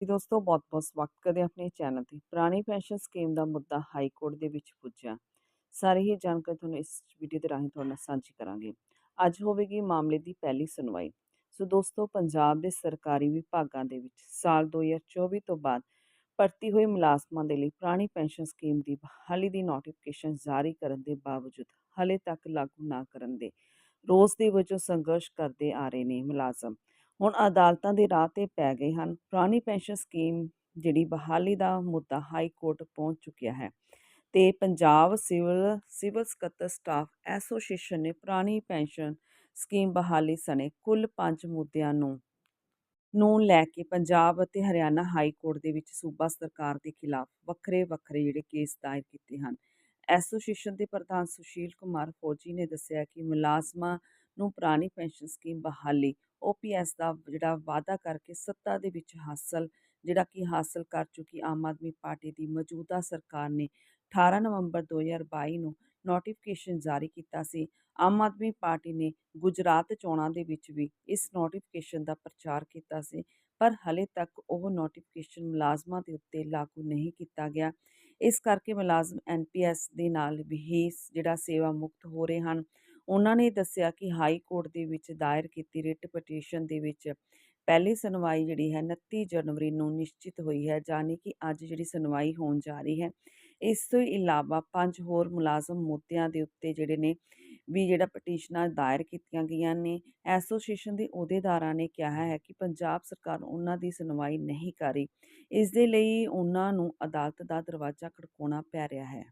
ਜੀ ਦੋਸਤੋ ਬਹੁਤ-ਬਹੁਤ ਸਵਾਗਤ ਕਰਦੇ ਹਾਂ ਆਪਣੇ ਚੈਨਲ ਤੇ। ਪੁਰਾਣੀ ਪੈਨਸ਼ਨ ਸਕੀਮ ਦਾ ਮੁੱਦਾ ਹਾਈ ਕੋਰਟ ਦੇ ਵਿੱਚ ਪੁੱਜਿਆ। ਸਾਰੀ ਹੀ ਜਾਣਕਾਰੀ ਤੁਹਾਨੂੰ ਇਸ ਵੀਡੀਓ ਦੇ ਰਾਹੀਂ ਤੁਹਾਡੇ ਨਾਲ ਸਾਂਝੀ ਕਰਾਂਗੇ। ਅੱਜ ਹੋਵੇਗੀ ਮਾਮਲੇ ਦੀ ਪਹਿਲੀ ਸੁਣਵਾਈ। ਸੋ ਦੋਸਤੋ, ਪੰਜਾਬ ਦੇ ਸਰਕਾਰੀ ਵਿਭਾਗਾਂ ਦੇ ਵਿੱਚ ਸਾਲ 2024 ਤੋਂ ਬਾਅਦ ਭਰਤੀ ਹੋਏ ਮੁਲਾਜ਼ਮਾਂ ਦੇ ਲਈ ਪੁਰਾਣੀ ਪੈਨਸ਼ਨ ਸਕੀਮ ਦੀ ਬਹਾਲੀ ਦੀ ਨੋਟੀਫਿਕੇਸ਼ਨ ਜਾਰੀ ਕਰਨ ਦੇ ਬਾਵਜੂਦ ਹਲੇ ਤੱਕ ਲਾਗੂ ਨਾ ਕਰਨ ਦੇ ਰੋਸ ਦੇ ਵਜੋਂ ਸੰਘਰਸ਼ ਕਰਦੇ ਆ ਰਹੇ ਨੇ ਮੁਲਾਜ਼ਮ। ਹੁਣ ਅਦਾਲਤਾਂ ਦੇ ਰਾਹ ਤੇ ਪੈ ਗਏ ਹਨ। ਪੁਰਾਣੀ ਪੈਨਸ਼ਨ ਸਕੀਮ ਜਿਹੜੀ ਬਹਾਲੀ ਦਾ ਮੁੱਦਾ ਹਾਈ ਕੋਰਟ ਪਹੁੰਚ ਚੁੱਕਿਆ ਹੈ ਤੇ ਪੰਜਾਬ ਸਿਵਲ ਸਿਵਲ ਸਕੱਤਰ ਸਟਾਫ ਐਸੋਸੀਏਸ਼ਨ ਨੇ ਪੁਰਾਣੀ ਪੈਨਸ਼ਨ ਸਕੀਮ ਬਹਾਲੀ ਸਣੇ ਕੁੱਲ 5 ਮੁੱਦਿਆਂ ਨੂੰ ਨੂੰ ਲੈ ਕੇ ਪੰਜਾਬ ਅਤੇ ਹਰਿਆਣਾ ਹਾਈ ਕੋਰਟ ਦੇ ਵਿੱਚ ਸੂਬਾ ਸਰਕਾਰ ਦੇ ਖਿਲਾਫ ਵੱਖਰੇ ਵੱਖਰੇ ਜਿਹੜੇ ਕੇਸ ਦਾਇਰ ਕੀਤੇ ਹਨ। ਐਸੋਸੀਏਸ਼ਨ ਦੇ ਪ੍ਰਧਾਨ ਸੁਸ਼ੀਲ ਕੁਮਾਰ ਫੌਜੀ ਨੇ ਦੱਸਿਆ ਕਿ ਮੁਲਾਜ਼ਮਾਂ ਨੂੰ ਪੁਰਾਣੀ ਪੈਨਸ਼ਨ ਸਕੀਮ ਬਹਾਲੀ ਓਪੀਐਸ ਦਾ ਜਿਹੜਾ ਵਾਅਦਾ ਕਰਕੇ ਸੱਤਾ ਦੇ ਵਿੱਚ ਹਾਸਲ, ਜਿਹੜਾ ਕਿ ਹਾਸਲ ਕਰ ਚੁੱਕੀ ਆਮ ਆਦਮੀ ਪਾਰਟੀ ਦੀ ਮੌਜੂਦਾ ਸਰਕਾਰ ਨੇ 18 ਨਵੰਬਰ 2022 ਨੂੰ ਨੋਟੀਫਿਕੇਸ਼ਨ ਜਾਰੀ ਕੀਤਾ ਸੀ। ਆਮ ਆਦਮੀ ਪਾਰਟੀ ਨੇ ਗੁਜਰਾਤ ਚੋਣਾਂ ਦੇ ਵਿੱਚ ਵੀ ਇਸ ਨੋਟੀਫਿਕੇਸ਼ਨ ਦਾ ਪ੍ਰਚਾਰ ਕੀਤਾ ਸੀ, ਪਰ ਹਲੇ ਤੱਕ ਉਹ ਨੋਟੀਫਿਕੇਸ਼ਨ ਮੁਲਾਜ਼ਮਾਂ ਦੇ ਉੱਤੇ ਲਾਗੂ ਨਹੀਂ ਕੀਤਾ ਗਿਆ। ਇਸ ਕਰਕੇ ਮੁਲਾਜ਼ਮ ਐਨਪੀਐਸ ਦੇ ਨਾਲ ਵੀ ਜਿਹੜਾ ਸੇਵਾ ਮੁਕਤ ਹੋ ਰਹੇ ਹਨ। ਉਹਨਾਂ ਨੇ ਦੱਸਿਆ ਕਿ ਹਾਈ ਕੋਰਟ ਦੇ ਵਿੱਚ ਦਾਇਰ ਕੀਤੀ ਰਿਟ ਪਟੀਸ਼ਨ ਦੇ ਵਿੱਚ ਪਹਿਲੀ ਸੁਣਵਾਈ ਜਿਹੜੀ ਹੈ 29 ਜਨਵਰੀ ਨੂੰ ਨਿਸ਼ਚਿਤ ਹੋਈ ਹੈ ਜਾਨੀ ਕਿ ਅੱਜ ਜਿਹੜੀ ਸੁਣਵਾਈ ਹੋਣ ਜਾ ਰਹੀ ਹੈ। ਇਸ ਤੋਂ ਇਲਾਵਾ ਪੰਜ ਹੋਰ ਮੁਲਾਜ਼ਮ ਮੁੱਦਿਆਂ ਦੇ ਉੱਤੇ ਜਿਹੜੇ ਨੇ ਵੀ ਜਿਹੜਾ ਪਟੀਸ਼ਨਾਂ ਦਾਇਰ ਕੀਤੀਆਂ ਗਈਆਂ ਨੇ, ਐਸੋਸੀਏਸ਼ਨ ਦੇ ਅਹੁਦੇਦਾਰਾਂ ਨੇ ਕਿਹਾ ਹੈ ਕਿ ਪੰਜਾਬ ਸਰਕਾਰ ਉਹਨਾਂ ਦੀ ਸੁਣਵਾਈ ਨਹੀਂ ਕਰ ਰਹੀ। ਇਸ ਦੇ ਲਈ ਉਹਨਾਂ ਨੂੰ ਅਦਾਲਤ ਦਾ ਦਰਵਾਜ਼ਾ ਖੜਕਾਉਣਾ ਪੈ ਰਿਹਾ ਹੈ।